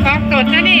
นะครับจดนะนี่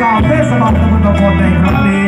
I'm Bless them all. Come on, come on, come.